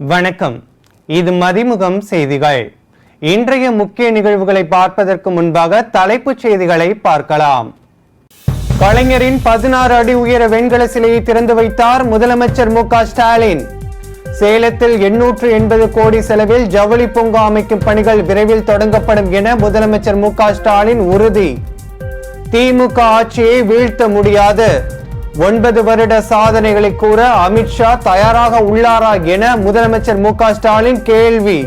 வணக்கம். இது மதிமுகம் செய்திகள். இன்றைய முக்கிய நிகழ்வுகளை பார்ப்பதற்கு முன்பாக தலைப்புச் செய்திகளை பார்க்கலாம். கலைஞரின் பதினாறு அடி உயர வெண்கல சிலையை திறந்து வைத்தார் முதலமைச்சர் மு ஸ்டாலின். சேலத்தில் எண்ணூற்று எண்பது கோடி செலவில் ஜவுளி பூங்கா அமைக்கும் பணிகள் விரைவில் தொடங்கப்படும் என முதலமைச்சர் மு ஸ்டாலின் உறுதி. திமுக ஆட்சியை வீழ்த்த முடியாது. ஒன்பது வருட சாதனைகளை கூற அமித்ஷா தயாராக உள்ளாரா என முதலமைச்சர் மு ஸ்டாலின் கேள்வி.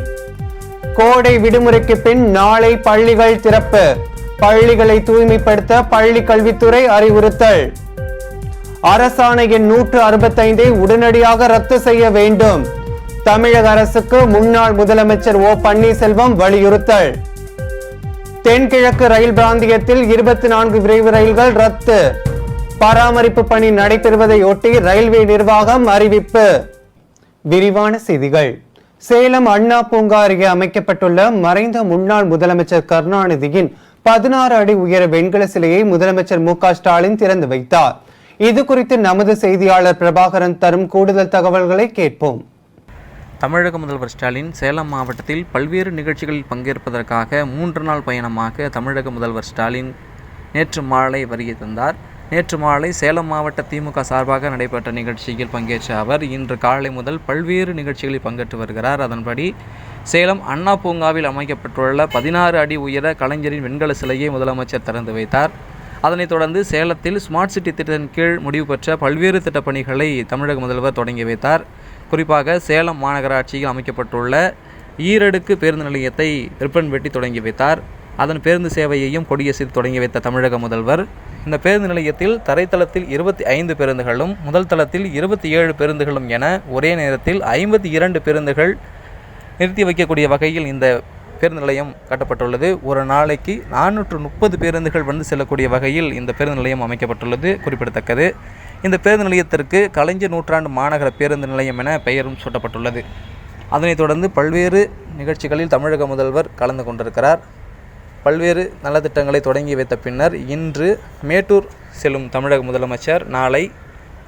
கோடை விடுமுறைக்கு பின் நாளை பள்ளிகள் திறப்பு. பள்ளிகளை தூய்மைப்படுத்த பள்ளி கல்வித்துறை அறிவுறுத்தல். அரசாணை எண் நூற்று அறுபத்தைந்தை உடனடியாக ரத்து செய்ய வேண்டும். தமிழக அரசுக்கு முன்னாள் முதலமைச்சர் ஓ பன்னீர்செல்வம் வலியுறுத்தல். தென்கிழக்கு ரயில் பிராந்தியத்தில் இருபத்தி நான்கு விரைவு ரயில்கள் ரத்து. பராமரிப்பு பணி நடைபெறுவதையொட்டி ரயில்வே நிர்வாகம் அறிவிப்பு. விரிவான செய்திகள். சேலம் அண்ணா பூங்கா அருகே அமைக்கப்பட்டுள்ள மறைந்த முன்னாள் முதலமைச்சர் கருணாநிதியின் பதினாறு அடி உயர வெண்கல சிலையை முதலமைச்சர் மு ஸ்டாலின் திறந்து வைத்தார். இது குறித்து நமது செய்தியாளர் பிரபாகரன் தரும் கூடுதல் தகவல்களை கேட்போம். தமிழக முதல்வர் ஸ்டாலின் சேலம் மாவட்டத்தில் பல்வேறு நிகழ்ச்சிகளில் பங்கேற்பதற்காக மூன்று நாள் பயணமாக தமிழக முதல்வர் ஸ்டாலின் நேற்று மாலை வருகை தந்தார். நேற்று மாலை சேலம் மாவட்ட திமுக சார்பாக நடைபெற்ற நிகழ்ச்சியில் பங்கேற்ற அவர் இன்று காலை முதல் பல்வேறு நிகழ்ச்சிகளில் பங்கேற்று வருகிறார். அதன்படி சேலம் அண்ணா பூங்காவில் அமைக்கப்பட்டுள்ள பதினாறு அடி உயர கலைஞரின் வெண்கல சிலையை முதலமைச்சர் திறந்து வைத்தார். அதனைத் தொடர்ந்து சேலத்தில் ஸ்மார்ட் சிட்டி திட்டத்தின் கீழ் முடிவு பெற்ற பல்வேறு திட்டப்பணிகளை தமிழக முதல்வர் தொடங்கி வைத்தார். குறிப்பாக சேலம் மாநகராட்சியில் அமைக்கப்பட்டுள்ள ஈரடுக்கு பேருந்து நிலையத்தை ரிப்பன் வெட்டி தொடங்கி வைத்தார். அதன் பேருந்து சேவையையும் கொடியசைத்து தொடங்கி வைத்த தமிழக முதல்வர். இந்த பேருந்து நிலையத்தில் தரைத்தளத்தில் இருபத்தி ஐந்து பேருந்துகளும் முதல் தளத்தில் இருபத்தி ஏழு பேருந்துகளும் என ஒரே நேரத்தில் ஐம்பத்தி இரண்டு பேருந்துகள் நிறுத்தி வைக்கக்கூடிய வகையில் இந்த பேருந்து நிலையம் கட்டப்பட்டுள்ளது. ஒரு நாளைக்கு நானூற்று முப்பது பேருந்துகள் வந்து செல்லக்கூடிய வகையில் இந்த பேருந்து நிலையம் அமைக்கப்பட்டுள்ளது குறிப்பிடத்தக்கது. இந்த பேருந்து நிலையத்திற்கு கலைஞர் நூற்றாண்டு மாநகர பேருந்து நிலையம் என பெயரும் சூட்டப்பட்டுள்ளது. அதனைத் தொடர்ந்து பல்வேறு நிகழ்ச்சிகளில் தமிழக முதல்வர் கலந்து கொண்டிருக்கிறார். பல்வேறு நலத்திட்டங்களை தொடங்கி வைத்த பின்னர் இன்று மேட்டூர் செல்லும் தமிழக முதலமைச்சர் நாளை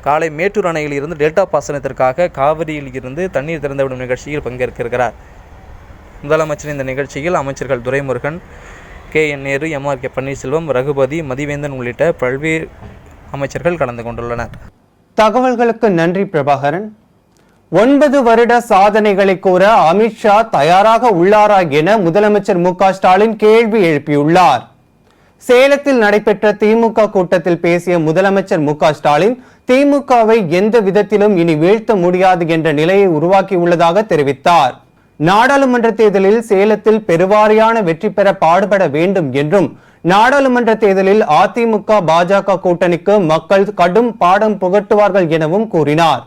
காலை மேட்டூர் அணையில் இருந்து டெல்டா பாசனத்திற்காக காவிரியில் இருந்து தண்ணீர் திறந்துவிடும் நிகழ்ச்சியில் பங்கேற்கிறார் முதலமைச்சர் இந்த நிகழ்ச்சியில் அமைச்சர்கள் Duraimurugan K. N. Nehru M. R. K. Panneerselvam Raghupathi Mathivendhan உள்ளிட்ட பல்வேறு அமைச்சர்கள் கலந்து கொண்டுள்ளனர். தகவல்களுக்கு நன்றி பிரபாகரன். ஒன்பது வருட சாதனைகளை கூற அமித்ஷா தயாராக உள்ளாரா என முதலமைச்சர் மு ஸ்டாலின் கேள்வி எழுப்பியுள்ளார். சேலத்தில் நடைபெற்ற திமுக கூட்டத்தில் பேசிய முதலமைச்சர் மு ஸ்டாலின் திமுகவை எந்த விதத்திலும் இனி வீழ்த்த முடியாது என்ற நிலையை உருவாக்கியுள்ளதாக தெரிவித்தார். நாடாளுமன்ற தேர்தலில் சேலத்தில் பெருவாரியான வெற்றி பெற பாடுபட வேண்டும் என்றும் நாடாளுமன்ற தேர்தலில் அதிமுக பாஜக கூட்டணிக்கு மக்கள் கடும் பாடம் புகட்டுவார்கள் எனவும் கூறினார்.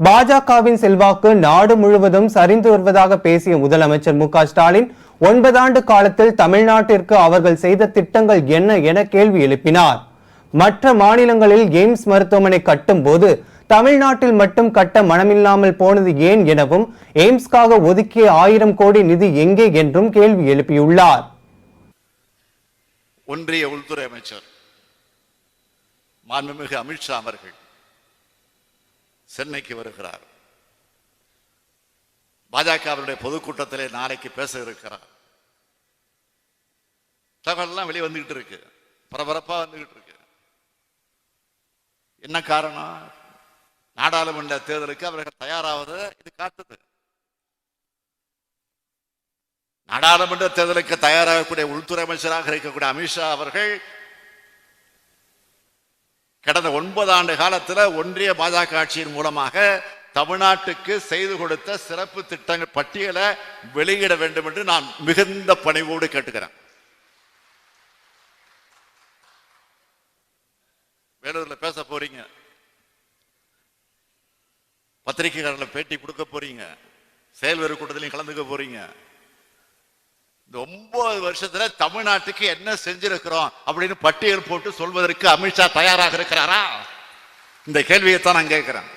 பாஜகவின் செல்வாக்கு நாடு முழுவதும் சரிந்து வருவதாக பேசிய முதலமைச்சர் மு ஸ்டாலின் ஒன்பதாண்டு காலத்தில் தமிழ்நாட்டிற்கு அவர்கள் செய்த திட்டங்கள் என்ன என கேள்வி எழுப்பினார். மற்ற மாநிலங்களில் எய்ம்ஸ் மருத்துவமனை கட்டும் போது தமிழ்நாட்டில் மட்டும் கட்ட மனமில்லாமல் போனது ஏன் எனவும் எய்ம்ஸ்க்காக ஒதுக்கிய ஆயிரம் கோடி நிதி எங்கே என்றும் கேள்வி எழுப்பியுள்ளார். ஒன்றிய உள்துறை அமைச்சர் மாண்புமிகு அமித்ஷா அவர்கள் சென்னைக்கு வருகிறார். பாஜகவினுடைய பொதுக்கூட்டத்திலே நாளைக்கு பேச இருக்கிறார். தகவல்லாம் வெளியே வந்துகிட்டு இருக்கு. பரபரப்பா வந்துகிட்டு இருக்கு. என்ன காரணம்? நாடாளுமன்ற தேர்தலுக்கு அவர்கள் தயாராவது இது காட்டுது. நாடாளுமன்ற தேர்தலுக்கு தயாராகக்கூடிய உள்துறை அமைச்சராக இருக்கக்கூடிய அமித்ஷா அவர்கள் கடந்த ஒன்பது ஆண்டு காலத்துல ஒன்றிய பாஜக ஆட்சியின் மூலமாக தமிழ்நாட்டுக்கு செய்து கொடுத்த சிறப்பு திட்டங்கள் பட்டியலை வெளியிட வேண்டும் என்று நான் மிகுந்த பணிவோடு கேட்டுக்கிறேன். வேலூர்ல பேச போறீங்க. பத்திரிகையாளர்ல பேட்டி கொடுக்க போறீங்க. செயல்வெறு கூட்டத்திலையும் கலந்துக்க போறீங்க. இந்த ஒன்பது வருஷத்துல தமிழ்நாட்டுக்கு என்ன செஞ்சிருக்கிறோம் அப்படின்னு பட்டியல் போட்டு சொல்வதற்கு அமித்ஷா தயாராக இருக்கிறாரா? இந்த கேள்வியை தான் நான் கேட்கிறேன்.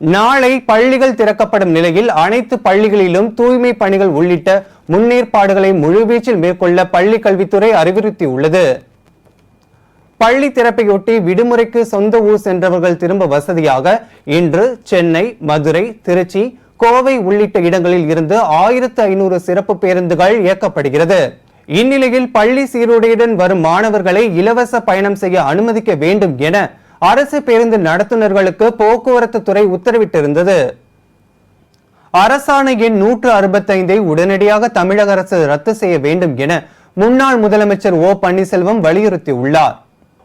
நாளை பள்ளிகள் திறக்கப்படும் நிலையில் அனைத்து பள்ளிகளிலும் தூய்மை பணிகள் உள்ளிட்ட முன்னேற்பாடுகளை முழுவீச்சில் மேற்கொள்ள பள்ளி கல்வித்துறை அறிவுறுத்தியுள்ளது. பள்ளி திறப்பையொட்டி விடுமுறைக்கு சொந்த ஊர் சென்றவர்கள் திரும்ப வசதியாக இன்று சென்னை மதுரை திருச்சி கோவை உள்ளிட்ட இடங்களில் இருந்து ஆயிரத்து ஐநூறு சிறப்பு பேருந்துகள் இயக்கப்படுகிறது. இந்நிலையில் பள்ளி சீருடையுடன் வரும் மாணவர்களை இலவச பயணம் செய்ய அனுமதிக்க வேண்டும் என அரசு பேருந்து நடத்துனர்களுக்கு போக்குவரத்து துறை உத்தரவிட்டிருந்தது. அரசாணை எண் நூற்று அறுபத்தைந்தை உடனடியாக தமிழக அரசு ரத்து செய்ய வேண்டும் என முன்னாள் முதலமைச்சர் ஓ பன்னீர்செல்வம் வலியுறுத்தியுள்ளார்.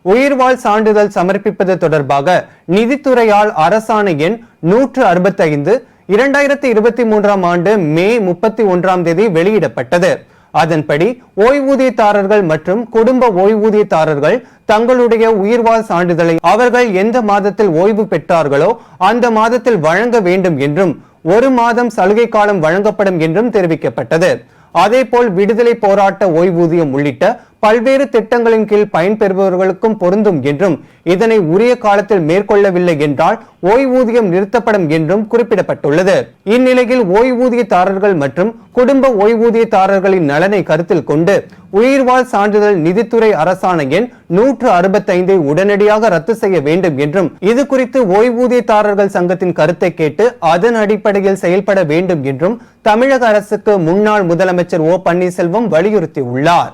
உயிர்வாழ் சான்றிதழ் சமர்ப்பிப்பது தொடர்பாக நிதித்துறையால் அரசாணை எண் நூற்று அறுபத்தைந்து இரண்டாயிரத்தி இருபத்தி மூன்றாம் ஆண்டு மே முப்பத்தி ஒன்றாம் தேதி வெளியிடப்பட்டது. அதன்படி ஓய்வூதியதாரர்கள் மற்றும் குடும்ப ஓய்வூதியதாரர்கள் தங்களுடைய உயிர்வாழ் சான்றிதழை அவர்கள் எந்த மாதத்தில் ஓய்வு பெற்றார்களோ அந்த மாதத்தில் வழங்க வேண்டும் என்றும் ஒரு மாதம் சலுகை காலம் வழங்கப்படும் என்றும் தெரிவிக்கப்பட்டது. அதேபோல் விடுதலை போராட்ட ஓய்வூதியம் உள்ளிட்ட பல்வேறு திட்டங்களின் கீழ் பயன்பெறுபவர்களுக்கும் பொருந்தும் என்றும் இதனை உரிய காலத்தில் மேற்கொள்ளவில்லை என்றால் ஓய்வூதியம் நிறுத்தப்படும் என்றும் குறிப்பிடப்பட்டுள்ளது. இந்நிலையில் ஓய்வூதியதாரர்கள் மற்றும் குடும்ப ஓய்வூதியதாரர்களின் நலனை கருத்தில் கொண்டு உயிர்வாழ் சான்றிதழ் நிதித்துறை அரசாணை எண் நூற்று அறுபத்தைந்தை உடனடியாக ரத்து செய்ய வேண்டும் என்றும் இது குறித்து ஓய்வூதியதாரர்கள் சங்கத்தின் கருத்தை கேட்டு அதன் அடிப்படையில் செயல்பட வேண்டும் என்றும் தமிழக அரசுக்கு முன்னாள் முதலமைச்சர் ஓ பன்னீர்செல்வம் வலியுறுத்தியுள்ளார்.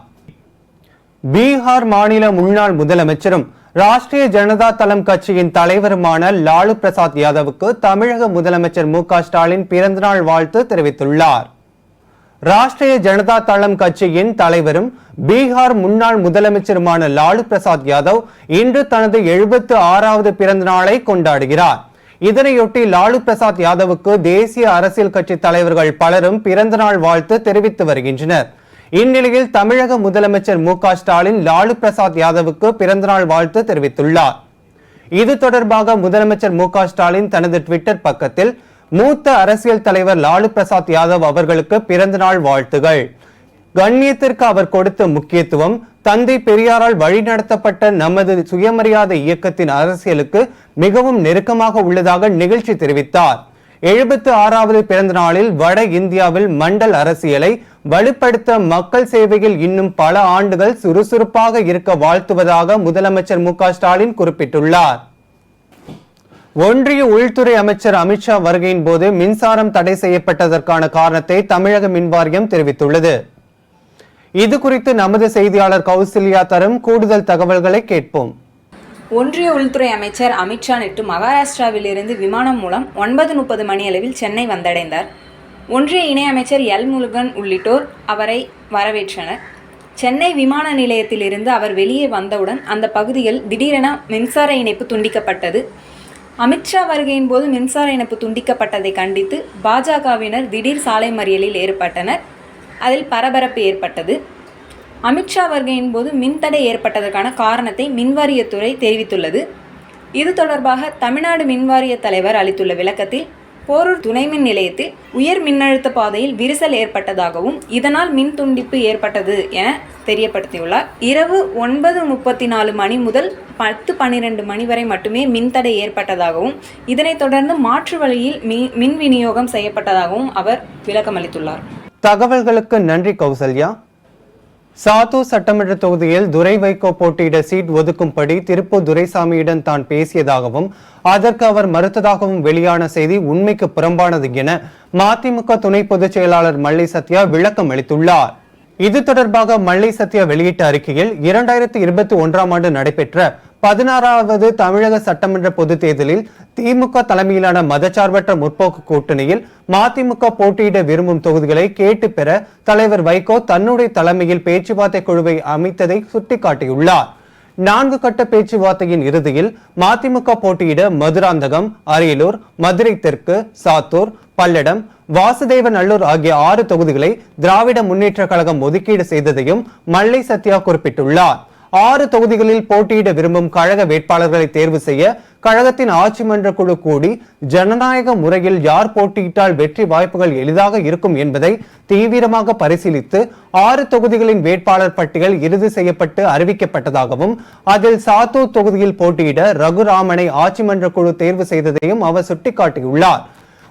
பீகார் மாநில முன்னாள் முதலமைச்சரும் ராஷ்டிரிய ஜனதா தளம் கட்சியின் தலைவருமான லாலு பிரசாத் யாதவுக்கு தமிழக முதலமைச்சர் மு க ஸ்டாலின் பிறந்தநாள் வாழ்த்து தெரிவித்துள்ளார். ராஷ்டிரிய ஜனதா தளம் கட்சியின் தலைவரும் பீகார் முன்னாள் முதலமைச்சருமான லாலு பிரசாத் யாதவ் இன்று தனது எழுபத்து ஆறாவது பிறந்த நாளை கொண்டாடுகிறார். இதனையொட்டி லாலு பிரசாத் யாதவுக்கு தேசிய அரசியல் கட்சி தலைவர்கள் பலரும் பிறந்தநாள் வாழ்த்து தெரிவித்து வருகின்றனர். இந்நிலையில் தமிழக முதலமைச்சர் மு க ஸ்டாலின் லாலு பிரசாத் யாதவுக்கு பிறந்தநாள் வாழ்த்து தெரிவித்துள்ளார். இது தொடர்பாக முதலமைச்சர் மு க ஸ்டாலின் தனது ட்விட்டர் பக்கத்தில் மூத்த அரசியல் தலைவர் லாலு பிரசாத் யாதவ் அவர்களுக்கு பிறந்தநாள் வாழ்த்துகள். கண்ணியத்திற்கு அவர் கொடுத்த முக்கியத்துவம் தந்தை பெரியாரால் வழிநடத்தப்பட்ட நமது சுயமரியாதை இயக்கத்தின் அரசியலுக்கு மிகவும் நெருக்கமாக உள்ளதாக நிகழ்ச்சி தெரிவித்தார். எழுபத்து ஆறாவது பிறந்த நாளில் வட இந்தியாவில் மண்டல் அரசியலை வலுப்படுத்த மக்கள் சேவையில் இன்னும் பல ஆண்டுகள் சுறுசுறுப்பாக இருக்க வாழ்த்துவதாக முதலமைச்சர் மு ஸ்டாலின் குறிப்பிட்டுள்ளார். ஒன்றிய உள்துறை அமைச்சர் அமித்ஷா வருகையின் போது மின்சாரம் தடை செய்யப்பட்டதற்கான காரணத்தை தமிழக மின்வாரியம் தெரிவித்துள்ளது. இது குறித்து நமது செய்தியாளர் கௌசல்யா தரும் கூடுதல் தகவல்களை கேட்போம். ஒன்றிய உள்துறை அமைச்சர் அமித்ஷா நேற்று மகாராஷ்டிராவில் இருந்து விமானம் மூலம் ஒன்பது முப்பது மணியளவில் சென்னை வந்தடைந்தார். ஒன்றிய இணையமைச்சர் எல். முருகன் உள்ளிட்டோர் அவரை வரவேற்றனர். சென்னை விமான நிலையத்திலிருந்து அவர் வெளியே வந்தவுடன் அந்த பகுதியில் திடீரென மின்சார இணைப்பு துண்டிக்கப்பட்டது. அமித்ஷா வருகையின் போது மின்சார இணைப்பு துண்டிக்கப்பட்டதை கண்டித்து பாஜகவினர் திடீர் சாலை மறியலில் ஏற்பட்டனர். அதில் பரபரப்பு ஏற்பட்டது. அமித்ஷா வருகையின் போது மின்தடை ஏற்பட்டதற்கான காரணத்தை மின்வாரியத்துறை தெரிவித்துள்ளது. இது தொடர்பாக தமிழ்நாடு மின்வாரிய தலைவர் அளித்துள்ள விளக்கத்தில் போரூர் துணை மின் நிலையத்தில் உயர் மின்னழுத்த பாதையில் விரிசல் ஏற்பட்டதாகவும் இதனால் மின் துண்டிப்பு ஏற்பட்டது என தெரியப்படுத்தியுள்ளார். இரவு ஒன்பது முப்பத்தி நாலு மணி முதல் பத்து பன்னிரெண்டு மணி வரை மட்டுமே மின்தடை ஏற்பட்டதாகவும் இதனைத் தொடர்ந்து மாற்று வழியில் மின் மின் விநியோகம் செய்யப்பட்டதாகவும் அவர் விளக்கமளித்துள்ளார். தகவல்களுக்கு நன்றி கௌசல்யா. சாத்தூர் சட்டமன்ற தொகுதியில் துரை வைகோ போட்டியிட சீட் ஒதுக்கும்படி திருப்பூர் துரைசாமியிடம் தான் பேசியதாகவும் அதற்கு அவர் மறுத்ததாகவும் வெளியான செய்தி உண்மைக்கு புறம்பானது என மதிமுக துணை பொதுச் செயலாளர் மல்லை சத்யா விளக்கம் அளித்துள்ளார். இது தொடர்பாக மல்லை சத்யா வெளியிட்ட அறிக்கையில் இரண்டாயிரத்தி இருபத்தி ஒன்றாம் ஆண்டு நடைபெற்ற பதினாறாவது தமிழக சட்டமன்ற பொதுத் தேர்தலில் திமுக தலைமையிலான மதச்சார்பற்ற முற்போக்கு கூட்டணியில் மதிமுக போட்டியிட விரும்பும் தொகுதிகளை கேட்டு பெற தலைவர் வைகோ தன்னுடைய தலைமையில் பேச்சுவார்த்தை குழுவை அமைத்ததை சுட்டிக்காட்டியுள்ளார். நான்கு கட்ட பேச்சுவார்த்தையின் இறுதியில் மதிமுக போட்டியிட மதுராந்தகம் அரியலூர் மதுரை தெற்கு சாத்தூர் பல்லடம் வாசுதேவ நல்லூர் ஆகிய ஆறு தொகுதிகளை திராவிட முன்னேற்ற கழகம் ஒதுக்கீடு செய்ததையும் மல்லை சத்யா குறிப்பிட்டுள்ளார். ஆறு தொகுதிகளில் போட்டியிட விரும்பும் கழக வேட்பாளர்களை தேர்வு செய்ய கழகத்தின் ஆட்சி மன்ற குழு கூடி ஜனநாயக முறையில் யார் போட்டியிட்டால் வெற்றி வாய்ப்புகள் எளிதாக இருக்கும் என்பதை தீவிரமாக பரிசீலித்து ஆறு தொகுதிகளின் வேட்பாளர் பட்டியல் இறுதி செய்யப்பட்டு அறிவிக்கப்பட்டதாகவும் அதில் சாத்தூர் தொகுதியில் போட்டியிட ரகுராமனை ஆட்சி மன்ற குழு தேர்வு செய்ததையும் அவர் சுட்டிக்காட்டியுள்ளார்.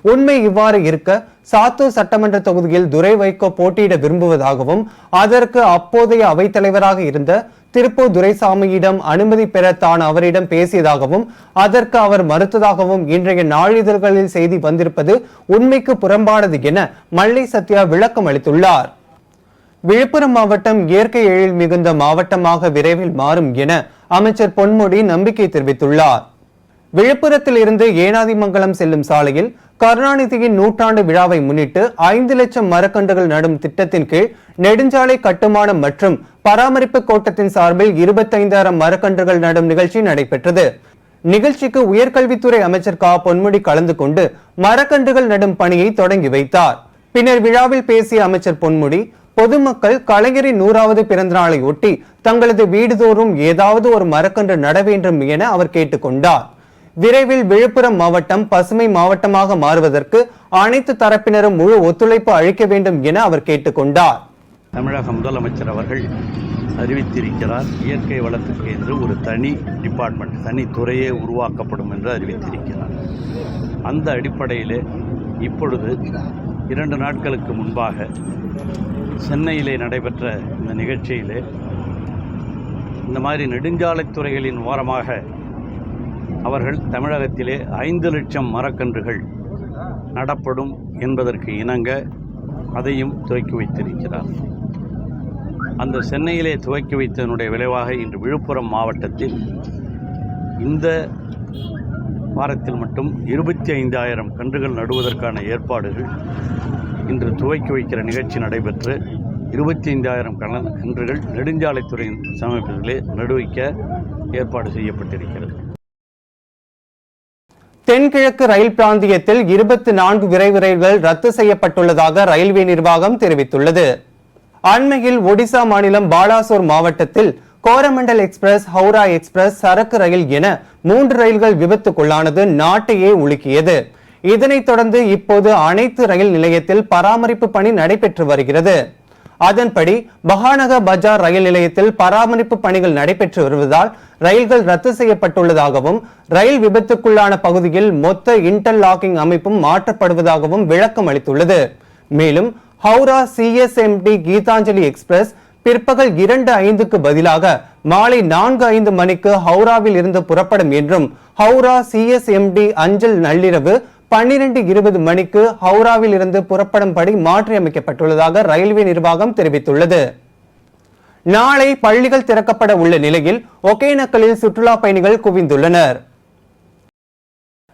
உண்மை இவ்வாறு இருக்க சாத்தூர் சட்டமன்ற தொகுதியில் துரை வைகோ போட்டியிட விரும்புவதாகவும் அதற்கு அப்போதைய அவைத்தலைவராக இருந்த திருப்பூர் துரைசாமியிடம் அனுமதி பெற தான் அவரிடம் பேசியதாகவும் அதற்கு அவர் மறுத்ததாகவும் இன்றைய நாளிதழ்களில் செய்தி வந்திருப்பது உண்மைக்கு புறம்பானது என மல்லை சத்யா விளக்கம் அளித்துள்ளார். விழுப்புரம் மாவட்டம் இயற்கை எழில் மிகுந்த மாவட்டமாக விரைவில் மாறும் என அமைச்சர் பொன்முடி நம்பிக்கை தெரிவித்துள்ளார். விழுப்புரத்தில் இருந்து ஏனாதிமங்கலம் செல்லும் சாலையில் கருணாநிதியின் நூற்றாண்டு விழாவை முன்னிட்டு ஐந்து லட்சம் மரக்கன்றுகள் நடும் திட்டத்தின் கீழ் நெடுஞ்சாலை கட்டுமானம் மற்றும் பராமரிப்பு கோட்டத்தின் சார்பில் இருபத்தைந்தாயிரம் மரக்கன்றுகள் நடும் நிகழ்ச்சி நடைபெற்றது. நிகழ்ச்சிக்கு உயர்கல்வித்துறை அமைச்சர் கா. பொன்முடி கலந்து கொண்டு மரக்கன்றுகள் நடும் பணியை தொடங்கி வைத்தார். பின்னர் விழாவில் பேசிய அமைச்சர் பொன்முடி பொதுமக்கள் கலைஞரின் நூறாவது பிறந்த நாளை ஒட்டி தங்களது வீடுதோறும் ஏதாவது ஒரு மரக்கன்று நட வேண்டும் என அவர் கேட்டுக்கொண்டார். விரைவில் விழுப்புரம் மாவட்டம் பசுமை மாவட்டமாக மாறுவதற்கு அனைத்து தரப்பினரும் முழு ஒத்துழைப்பு அளிக்க வேண்டும் என அவர் கேட்டுக்கொண்டார். தமிழக முதலமைச்சர் அவர்கள் அறிவித்திருக்கிறார் இயற்கை வளத்துக்கு என்று ஒரு தனி டிபார்ட்மெண்ட் தனி துறையே உருவாக்கப்படும் என்று அறிவித்திருக்கிறார். அந்த அடிப்படையிலே இப்பொழுது இரண்டு நாட்களுக்கு முன்பாக சென்னையிலே நடைபெற்ற இந்த நிகழ்ச்சியிலே இந்த மாதிரி நெடுஞ்சாலைத்துறைகளின் ஓரமாக அவர்கள் தமிழகத்திலே ஐந்து லட்சம் மரக்கன்றுகள் நடப்படும் என்பதற்கு இணங்க அதையும் துவக்கி வைத்திருக்கிறார். அந்த சென்னையிலே துவக்கி வைத்ததனுடைய விளைவாக இன்று விழுப்புரம் மாவட்டத்தில் இந்த வாரத்தில் மட்டும் இருபத்தி ஐந்தாயிரம் கன்றுகள் நடுவதற்கான ஏற்பாடுகள் இன்று துவக்கி வைக்கிற நிகழ்ச்சி நடைபெற்று இருபத்தி ஐந்தாயிரம் கன்றுகள் நெடுஞ்சாலைத்துறையின் சமீபத்திலே நடுவிக்க ஏற்பாடு செய்யப்பட்டிருக்கிறது. தென்கிழக்கு ரயில் பிராந்தியத்தில் இருபத்தி நான்கு விரைவு ரயில்கள் ரத்து செய்யப்பட்டுள்ளதாக ரயில்வே நிர்வாகம் தெரிவித்துள்ளது. அண்மையில் ஒடிசா மாநிலம் பாலாசோர் மாவட்டத்தில் கோரமண்டல் எக்ஸ்பிரஸ் ஹவுரா எக்ஸ்பிரஸ் சரக்கு ரயில் என மூன்று ரயில்கள் விபத்துக்குள்ளானது நாட்டையே உலுக்கியது. இதனைத் தொடர்ந்து இப்போது அனைத்து ரயில் நிலையத்தில் பராமரிப்பு பணி நடைபெற்று வருகிறது. அதன்படி பஹானக பஜார் ரயில் நிலையத்தில் பராமரிப்பு பணிகள் நடைபெற்று வருவதால் ரயில்கள் ரத்து செய்யப்பட்டுள்ளதாகவும் ரயில் விபத்துக்குள்ளான பகுதியில் மொத்த இன்டர்லாக்கிங் அமைப்பும் மாற்றப்படுவதாகவும் விளக்கம் அளித்துள்ளது. மேலும் ஹவுரா சிஎஸ்எம்டி கீதாஞ்சலி எக்ஸ்பிரஸ் பிற்பகல் இரண்டு ஐந்துக்கு பதிலாக மாலை நான்கு ஐந்து மணிக்கு ஹவுராவில் இருந்து புறப்படும் என்றும் ஹவுரா சிஎஸ்எம்டி அஞ்சல் நள்ளிரவு பன்னிரண்டு இருபது மணிக்கு ஹவுராவில் இருந்து புறப்படும்படி மாற்றியமைக்கப்பட்டுள்ளதாக ரயில்வே நிர்வாகம் தெரிவித்துள்ளது. நாளை பள்ளிகள் திறக்கப்பட உள்ள நிலையில் ஒகேனக்கலில் சுற்றுலா பயணிகள் குவிந்துள்ளனர்.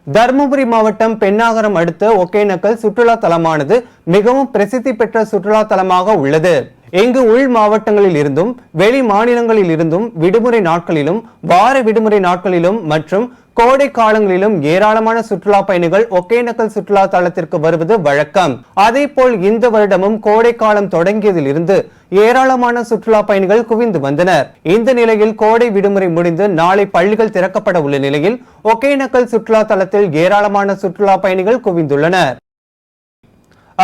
தருமபுரி மாவட்டம் பெண்ணாகரம் அடுத்த ஒகேனக்கல் சுற்றுலா தலமானது மிகவும் பிரசித்தி பெற்ற சுற்றுலா தலமாக உள்ளது. இங்கு உள் மாவட்டங்களில் இருந்தும் வெளி மாநிலங்களில் இருந்தும் விடுமுறை நாட்களிலும் வார விடுமுறை நாட்களிலும் மற்றும் கோடை காலங்களிலும் ஏராளமான சுற்றுலா பயணிகள் ஒகேனக்கல் சுற்றுலா தலத்திற்கு வருவது வழக்கம். அதே போல் இந்த வருடமும் கோடை காலம் தொடங்கியதிலிருந்து ஏராளமான சுற்றுலா பயணிகள் குவிந்து வந்தனர். இந்த நிலையில் கோடை விடுமுறை முடிந்து நாளை பள்ளிகள் திறக்கப்பட உள்ள நிலையில் ஒகேனக்கல் சுற்றுலா தலத்தில் ஏராளமான சுற்றுலா பயணிகள் குவிந்துள்ளனர்.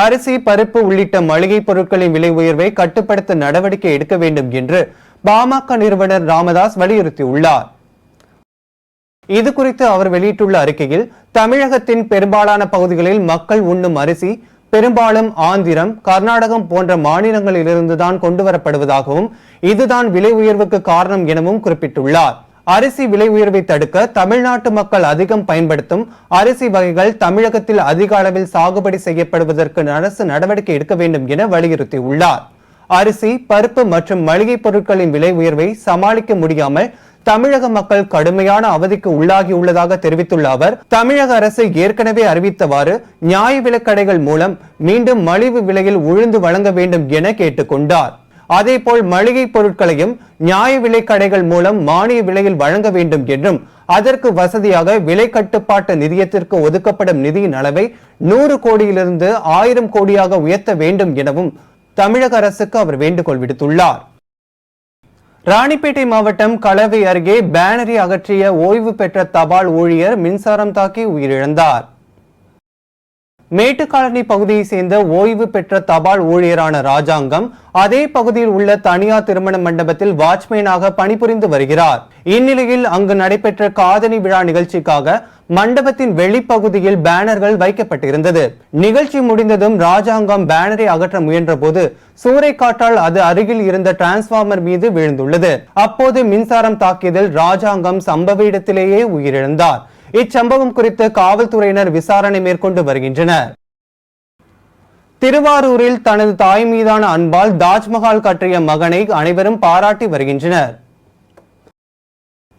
அரிசி பருப்பு உள்ளிட்ட மளிகை பொருட்களின் விலை உயர்வை கட்டுப்படுத்த நடவடிக்கை எடுக்க வேண்டும் என்று பாமக நிறுவனர் ராமதாஸ் வலியுறுத்தியுள்ளார். இது குறித்து அவர் வெளியிட்டுள்ள அறிக்கையில் தமிழகத்தின் பெரும்பாலான பகுதிகளில் மக்கள் உண்ணும் அரிசி பெரும்பாலும் ஆந்திரம் கர்நாடகம் போன்ற மாநிலங்களிலிருந்துதான் கொண்டுவரப்படுவதாகவும் இதுதான் விலை உயர்வுக்கு காரணம் எனவும் குறிப்பிட்டுள்ளார். அரிசி விலை உயர்வை தடுக்க தமிழ்நாட்டு மக்கள் அதிகம் பயன்படுத்தும் அரிசி வகைகள் தமிழகத்தில் அதிக அளவில் சாகுபடி செய்யப்படுவதற்கு அரசு நடவடிக்கை எடுக்க வேண்டும் என வலியுறுத்தியுள்ளார். அரிசி பருப்பு மற்றும் மளிகை பொருட்களின் விலை உயர்வை சமாளிக்க முடியாமல் தமிழக மக்கள் கடுமையான அவதிக்கு உள்ளாகி உள்ளதாக தெரிவித்துள்ள அவர் தமிழக அரசு ஏற்கனவே அறிவித்தவாறு நியாய விலைக்கடைகள் மூலம் மீண்டும் மலிவு விலையில் உழுந்து வழங்க வேண்டும் என கேட்டுக்கொண்டார் அதேபோல் மளிகை பொருட்களையும் நியாய விலைக்கடைகள் மூலம் மானிய விலையில் வழங்க வேண்டும் என்றும் அதற்கு வசதியாக விலை கட்டுப்பாட்டு நிதியத்திற்கு ஒதுக்கப்படும் நிதியின் அளவை நூறு கோடியிலிருந்து ஆயிரம் கோடியாக உயர்த்த வேண்டும் எனவும் தமிழக அரசுக்கு அவர் வேண்டுகோள் விடுத்துள்ளார். ராணிப்பேட்டை மாவட்டம் கலவை அருகே பேனரை அகற்றிய ஓய்வு பெற்ற தபால் ஊழியர் மின்சாரம் தாக்கி உயிரிழந்தார். மேட்டுக்காலனி பகுதியை சேர்ந்த ஓய்வு பெற்ற தபால் ஊழியரான ராஜாங்கம் அதே பகுதியில் உள்ள தனியார் திருமண மண்டபத்தில் வாட்ச்மேனாக பணிபுரிந்து வருகிறார். இந்நிலையில் அங்கு நடைபெற்ற காதணி விழா நிகழ்ச்சிக்காக மண்டபத்தின் வெளிப்பகுதியில் பேனர்கள் வைக்கப்பட்டிருந்தது. நிகழ்ச்சி முடிந்ததும் ராஜாங்கம் பேனரை அகற்ற முயன்றபோது சூறைக்காற்றால் அது அருகில் இருந்த டிரான்ஸ்பார்மர் மீது விழுந்துள்ளது. அப்போது மின்சாரம் தாக்கியதில் ராஜாங்கம் சம்பவ இடத்திலேயே உயிரிழந்தார். இச்சம்பவம் குறித்து காவல்துறையினர் விசாரணை மேற்கொண்டு வருகின்றனர். திருவாரூரில் தனது தாய் மீதான அன்பால் தாஜ்மஹால் கட்டிய மகனை அனைவரும் பாராட்டி வருகின்றனர்.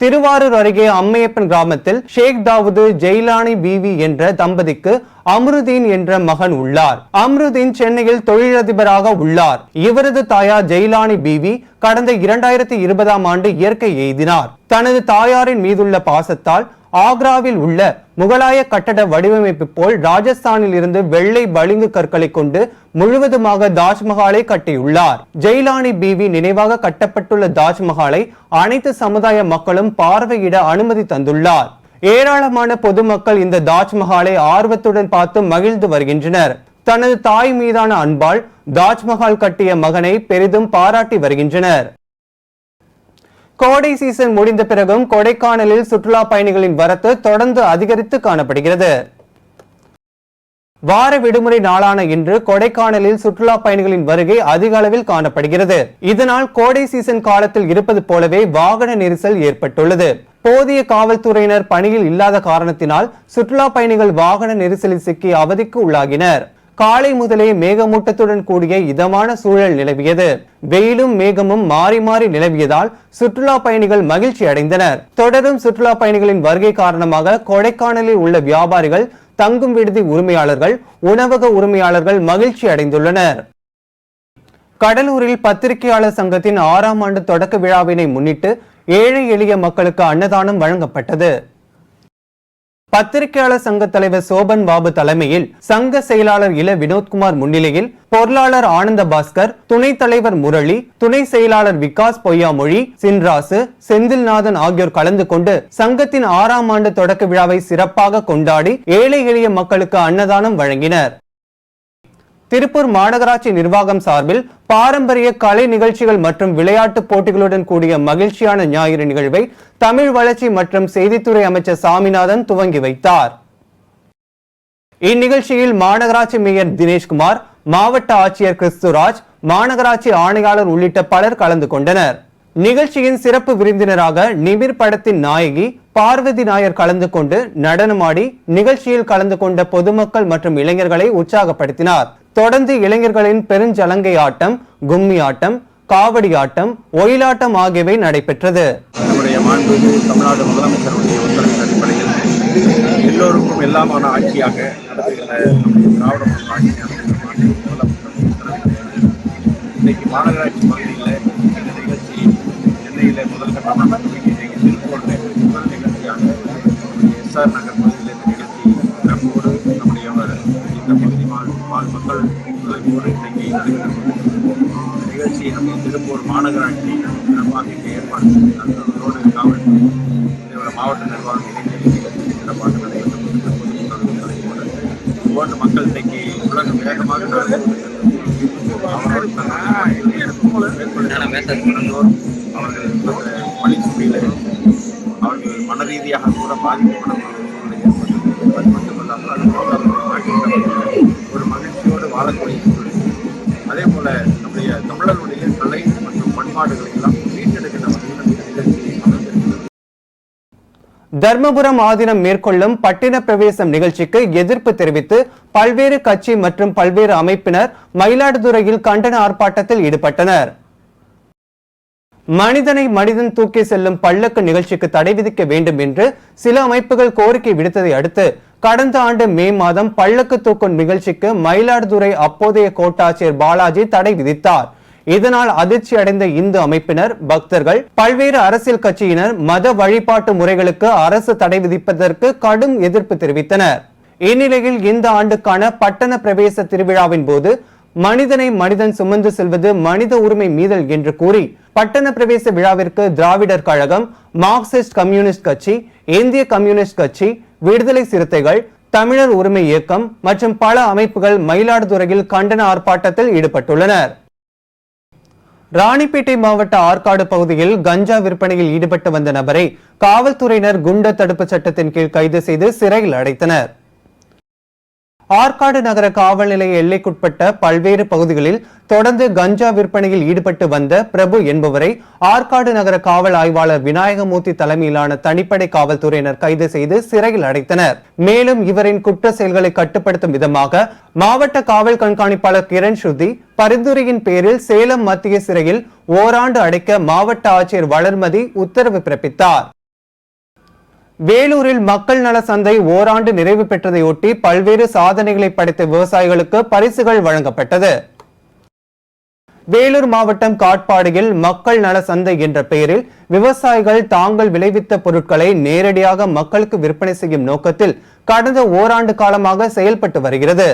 திருவாரூர் அருகே அம்மையப்பன் கிராமத்தில் ஷேக் தாவூது ஜெயிலானி பிவி என்ற தம்பதிக்கு அம்ருதீன் என்ற மகன் உள்ளார். அம்ருதீன் சென்னையில் தொழிலதிபராக உள்ளார். இவரது தாயார் ஜெயிலானி பிவி கடந்த இரண்டாயிரத்தி இருபதாம் ஆண்டு இயற்கை எய்தினார். தனது தாயாரின் மீதுள்ள பாசத்தால் ஆக்ராவில் உள்ள முகலாய கட்டட வடிவமைப்பு போல் ராஜஸ்தானில் இருந்து வெள்ளை பளிங்கு கற்களை கொண்டு முழுவதுமாக தாஜ்மஹாலை கட்டியுள்ளார். ஜெயிலானி பிவி நினைவாக கட்டப்பட்டுள்ள தாஜ்மஹாலை அனைத்து சமுதாய மக்களும் பார்வையிட அனுமதி தந்துள்ளார். ஏராளமான பொதுமக்கள் இந்த தாஜ்மஹாலை ஆர்வத்துடன் பார்த்து மகிழ்ந்து வருகின்றனர். தனது தாய் மீதான அன்பால் தாஜ்மஹால் கட்டிய மகனை பெரிதும் பாராட்டி வருகின்றனர். கோடை சீசன் முடிந்த பிறகும் கொடைக்கானலில் சுற்றுலா பயணிகளின் வரத்து தொடர்ந்து அதிகரித்து காணப்படுகிறது. வார விடுமுறை நாளான இன்று கொடைக்கானலில் சுற்றுலா பயணிகளின் வருகை அதிக அளவில் காணப்படுகிறது. இதனால் கோடை சீசன் காலத்தில் இருப்பது போலவே வாகன நெரிசல் ஏற்பட்டுள்ளது. போதிய காவல்துறையினர் பணியில் இல்லாத காரணத்தினால் சுற்றுலா பயணிகள் வாகன நெரிசலில் சிக்கி அவதிக்கு உள்ளாகினர். காலை முதலே மேகமூட்டத்துடன் கூடிய இதமான சூழல் நிலவியது. வெயிலும் மேகமும் மாறி மாறி நிலவியதால் சுற்றுலா பயணிகள் மகிழ்ச்சி அடைந்தனர். தொடரும் சுற்றுலா பயணிகளின் வருகை காரணமாக கொடைக்கானலில் உள்ள வியாபாரிகள் தங்கும் விடுதி உரிமையாளர்கள் உணவக உரிமையாளர்கள் மகிழ்ச்சி அடைந்துள்ளனர். கடலூரில் பத்திரிகையாளர் சங்கத்தின் ஆறாம் ஆண்டு தொடக்க விழாவினை முன்னிட்டு ஏழை எளிய மக்களுக்கு அன்னதானம் வழங்கப்பட்டது. பத்திரிகையாளர் சங்க தலைவர் சோபன் பாபு தலைமையில் சங்க செயலாளர் இள வினோத்குமார் முன்னிலையில் பொருளாளர் ஆனந்த பாஸ்கர் துணைத் தலைவர் முரளி துணை செயலாளர் விகாஸ் பொய்யாமொழி சின்ராசு செந்தில்நாதன் ஆகியோர் கலந்து கொண்டு சங்கத்தின் ஆறாம் ஆண்டு தொடக்க விழாவை சிறப்பாக கொண்டாடி ஏழை எளிய மக்களுக்கு அன்னதானம் வழங்கினர். திருப்பூர் மாநகராட்சி நிர்வாகம் சார்பில் பாரம்பரிய கலை நிகழ்ச்சிகள் மற்றும் விளையாட்டு போட்டிகளுடன் கூடிய மகிழ்ச்சியான ஞாயிறு நிகழ்வை தமிழ் வளர்ச்சி மற்றும் செய்தித்துறை அமைச்சர் சாமிநாதன் துவங்கி வைத்தார். இந்நிகழ்ச்சியில் மாநகராட்சி மேயர் தினேஷ்குமார் மாவட்ட ஆட்சியர் கிறிஸ்துராஜ் மாநகராட்சி ஆணையாளர் உள்ளிட்ட பலர் கலந்து கொண்டனர். நிகழ்ச்சியின் சிறப்பு விருந்தினராக நிமிர் படத்தின் நாயகி பார்வதி நாயர் கலந்து கொண்டு நடனமாடி நிகழ்ச்சியில் கலந்து கொண்ட பொதுமக்கள் மற்றும் இளைஞர்களை உற்சாகப்படுத்தினார். தொடர்ந்து இளைஞர்களின் பெருஞ்சலங்கை ஆட்டம் கும்மி ஆட்டம் காவடி ஆட்டம் ஒயிலாட்டம் ஆகியவை நடைபெற்றது. நம்முடைய மாண்புமிகு தமிழ்நாடு முதலமைச்சருடைய உத்தரவின் அடிப்படையில் எல்லோருக்கும் எல்லாமான ஆட்சியாக நடத்துகிற நம்முடைய திராவிட இன்னைக்கு மாநகராட்சி பகுதியில் இந்த நிகழ்ச்சி சென்னையில் முதல் கட்டமாக துவங்கி முதல் நிகழ்ச்சியாக எஸ்ஆர் நகர் பகுதியில் நிகழ்ச்சி நம்ம திருப்பூர் மாநகராட்சி சிறப்பாக இங்கே ஏற்பாடு செய்து நண்பர்களோடு காவல்துறை இதோட மாவட்ட நிர்வாகம் இணைந்து சிறப்பாக நடைபெற்றது போன்ற மக்கள் இன்னைக்கு உலகம் வேகமாக அவரோடு அவர்கள் பணி அவர்கள் மன ரீதியாக கூட பாதிக்கப்படக்கூடிய சூழ்நிலை ஏற்பட்டது அது மட்டுமல்லாமல் ஒரு மகிழ்ச்சியோடு வாழக்கூடிய கலை மற்றும் பண்பாடுகளை எல்லாம் தர்மபுரம் ஆதீனம் மேற்கொள்ளும் பட்டின பிரவேசம் நிகழ்ச்சிக்கு எதிர்ப்பு தெரிவித்து பல்வேறு கட்சி மற்றும் பல்வேறு அமைப்பினர் மயிலாடுதுறையில் கண்டன ஆர்ப்பாட்டத்தில் ஈடுபட்டனர். மனிதனை மனிதன் தூக்கி செல்லும் பல்லக்கு நிகழ்ச்சிக்கு தடை விதிக்க வேண்டும் என்று சில அமைப்புகள் கோரிக்கை விடுத்ததை அடுத்து கடந்த ஆண்டு மே மாதம் பல்லக்கு தூக்கும் நிகழ்ச்சிக்கு மயிலாடுதுறை அப்போதைய கோட்டாட்சியர் பாலாஜி தடை விதித்தார். இதனால் அதிர்ச்சி அடைந்த இந்து அமைப்பினர் பக்தர்கள் பல்வேறு அரசியல் கட்சியினர் மத வழிபாட்டு முறைகளுக்கு அரசு தடை விதிப்பதற்கு கடும் எதிர்ப்பு தெரிவித்தனர். இந்நிலையில் இந்த ஆண்டுக்கான பட்டண பிரவேச திருவிழாவின் போது மனிதனை மனிதன் சுமந்து செல்வது மனித உரிமை மீறல் என்று கூறி பட்டண பிரவேச விழாவிற்கு திராவிடர் கழகம் மார்க்சிஸ்ட் கம்யூனிஸ்ட் கட்சி இந்திய கம்யூனிஸ்ட் கட்சி விடுதலை சிறுத்தைகள் தமிழர் உரிமை இயக்கம் மற்றும் பல அமைப்புகள் மயிலாடுதுறையில் கண்டன ஆர்ப்பாட்டத்தில் ஈடுபட்டுள்ளனர். ராணிப்பேட்டை மாவட்ட ஆற்காடு பகுதியில் கஞ்சா விற்பனையில் ஈடுபட்டு வந்த நபரை காவல்துறையினர் குண்டர் தடுப்பு சட்டத்தின் கீழ் கைது செய்து சிறையில் அடைத்தனர். ஆற்காடு நகர காவல் நிலைய எல்லைக்குட்பட்ட பல்வேறு பகுதிகளில் தொடர்ந்து கஞ்சா விற்பனையில் ஈடுபட்டு வந்த பிரபு என்பவரை ஆற்காடு நகர காவல் ஆய்வாளர் விநாயகமூர்த்தி தலைமையிலான தனிப்படை காவல்துறையினர் கைது செய்து சிறையில் அடைத்தனர். மேலும் இவரின் குற்ற செயல்களை கட்டுப்படுத்தும் விதமாக மாவட்ட காவல் கண்காணிப்பாளர் கிரண் ஸ்ருதி பரிந்துரையின் பேரில் சேலம் மத்திய சிறையில் ஓராண்டு அடைக்க மாவட்ட ஆட்சியர் வளர்மதி உத்தரவு பிறப்பித்தார். வேலூரில் மக்கள் நல சந்தை ஓராண்டு நிறைவு பெற்றதையொட்டி பல்வேறு சாதனைகளை படைத்த விவசாயிகளுக்கு பரிசுகள் வழங்கப்பட்டது. வேலூர் மாவட்டம் காட்பாடியில் மக்கள் நல சந்தை என்ற பெயரில் விவசாயிகள் தாங்கள் விளைவித்த பொருட்களை நேரடியாக மக்களுக்கு விற்பனை செய்யும் நோக்கத்தில் கடந்த ஓராண்டு காலமாக செயல்பட்டு வருகிறது.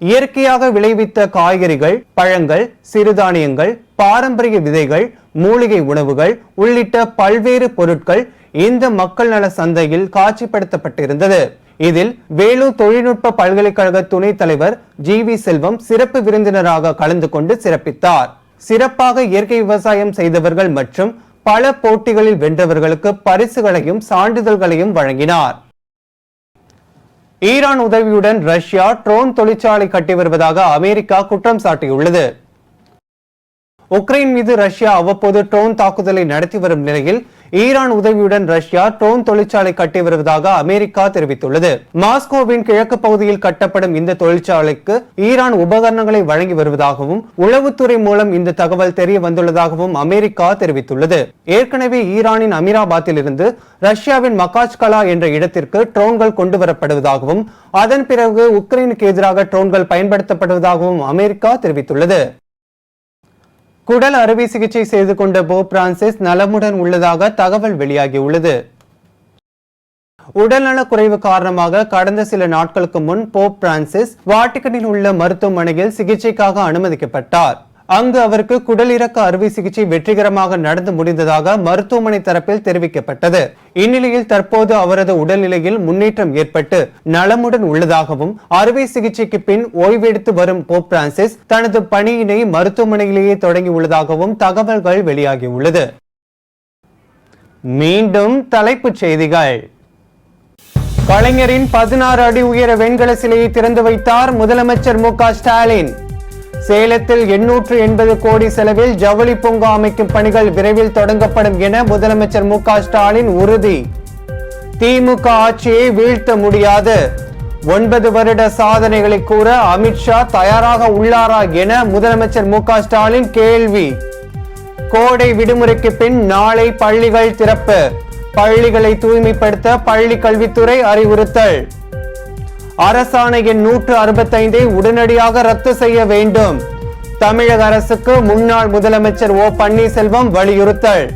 இயற்கையாக விளைவித்த காய்கறிகள் பழங்கள் சிறுதானியங்கள் பாரம்பரிய விதைகள் மூலிகை உணவுகள் உள்ளிட்ட பல்வேறு பொருட்கள் இந்த மக்கள் நல சந்தையில் காட்சிப்படுத்தப்பட்டிருந்தது. இதில் வேலூர் தொழில்நுட்ப பல்கலைக்கழக துணைத் தலைவர் ஜி வி செல்வம் சிறப்பு விருந்தினராக கலந்து கொண்டு சிறப்பித்தார். சிறப்பாக இயற்கை விவசாயம் செய்தவர்கள் மற்றும் பல போட்டிகளில் வென்றவர்களுக்கு பரிசுகளையும் சான்றிதழ்களையும் வழங்கினார். ஈரான் உதவியுடன் ரஷ்யா ட்ரோன் தொழிற்சாலை கட்டி வருவதாக அமெரிக்கா குற்றம் சாட்டியுள்ளது. உக்ரைன் மீது ரஷ்யா அவ்வப்போது ட்ரோன் தாக்குதலை நடத்தி வரும் நிலையில் ஈரான் உதவியுடன் ரஷ்யா ட்ரோன் தொழிற்சாலை கட்டி வருவதாக அமெரிக்கா தெரிவித்துள்ளது. மாஸ்கோவின் கிழக்கு பகுதியில் கட்டப்படும் இந்த தொழிற்சாலைக்கு ஈரான் உபகரணங்களை வழங்கி வருவதாகவும் உளவுத்துறை மூலம் இந்த தகவல் தெரிய வந்துள்ளதாகவும் அமெரிக்கா தெரிவித்துள்ளது. ஏற்கனவே ஈரானின் அமீராபாத்தில் இருந்து ரஷ்யாவின் மகாச்கலா என்ற இடத்திற்கு ட்ரோன்கள் கொண்டு வரப்படுவதாகவும் அதன் பிறகு உக்ரைனுக்கு எதிராக ட்ரோன்கள் பயன்படுத்தப்படுவதாகவும் அமெரிக்கா தெரிவித்துள்ளது. குடல் அறுவை சிகிச்சை செய்து கொண்ட போப் பிரான்சிஸ் நலமுடன் உள்ளதாக தகவல் வெளியாகியுள்ளது. உடல்நலக் குறைவு காரணமாக கடந்த சில நாட்களுக்கு முன் போப் பிரான்சிஸ் வாட்டிகனில் உள்ள மருத்துவமனையில் சிகிச்சைக்காக அனுமதிக்கப்பட்டார். அங்கு அவருக்கு குடலிறக்க அறுவை சிகிச்சை வெற்றிகரமாக நடந்து முடிந்ததாக மருத்துவமனை தரப்பில் தெரிவிக்கப்பட்டது. இந்நிலையில் தற்போது அவரது உடல்நிலையில் முன்னேற்றம் ஏற்பட்டு நலமுடன் உள்ளதாகவும் அறுவை சிகிச்சைக்கு பின் ஓய்வெடுத்து வரும் போப் பிரான்சிஸ் தனது பணியினை மருத்துவமனையிலேயே தொடங்கியுள்ளதாகவும் தகவல்கள் வெளியாகியுள்ளது. மீண்டும் தலைப்புச் செய்திகள். கலைஞரின் பதினாறு அடி உயர வெண்கல சிலையை திறந்து வைத்தார் முதலமைச்சர் மு க ஸ்டாலின். சேலத்தில் எண்ணூற்று எண்பது கோடி செலவில் ஜவுளி பூங்கா அமைக்கும் பணிகள் விரைவில் தொடங்கப்படும் என முதலமைச்சர் மு ஸ்டாலின் உறுதி. திமுக ஆட்சியை வீழ்த்த முடியாது. ஒன்பது வருட சாதனைகளை கூற அமித்ஷா தயாராக உள்ளாரா என முதலமைச்சர் மு ஸ்டாலின் கேள்வி. கோடை விடுமுறைக்கு பின் நாளை பள்ளிகள் திறப்பு. பள்ளிகளை தூய்மைப்படுத்த பள்ளி கல்வித்துறை அறிவுறுத்தல். அரசாணை எண் நூற்று அறுபத்தைந்தை உடனடியாக ரத்து செய்ய வேண்டும். தமிழக அரசுக்கு முன்னாள் முதலமைச்சர் ஓ பன்னீர்செல்வம் வலியுறுத்தல்.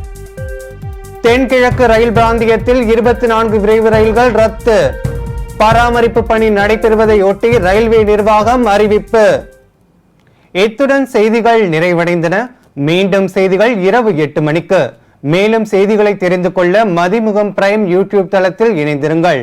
தென்கிழக்கு ரயில் பிராந்தியத்தில் இருபத்தி நான்கு விரைவு ரயில்கள் ரத்து. பராமரிப்பு பணி நடைபெறுவதை ஒட்டி ரயில்வே நிர்வாகம் அறிவிப்பு. இத்துடன் செய்திகள் நிறைவடைந்தன. மீண்டும் செய்திகள் இரவு எட்டு மணிக்கு. மேலும் செய்திகளை தெரிந்து கொள்ள மதிமுகம் பிரைம் யூடியூப் தளத்தில் இணைந்திருங்கள்.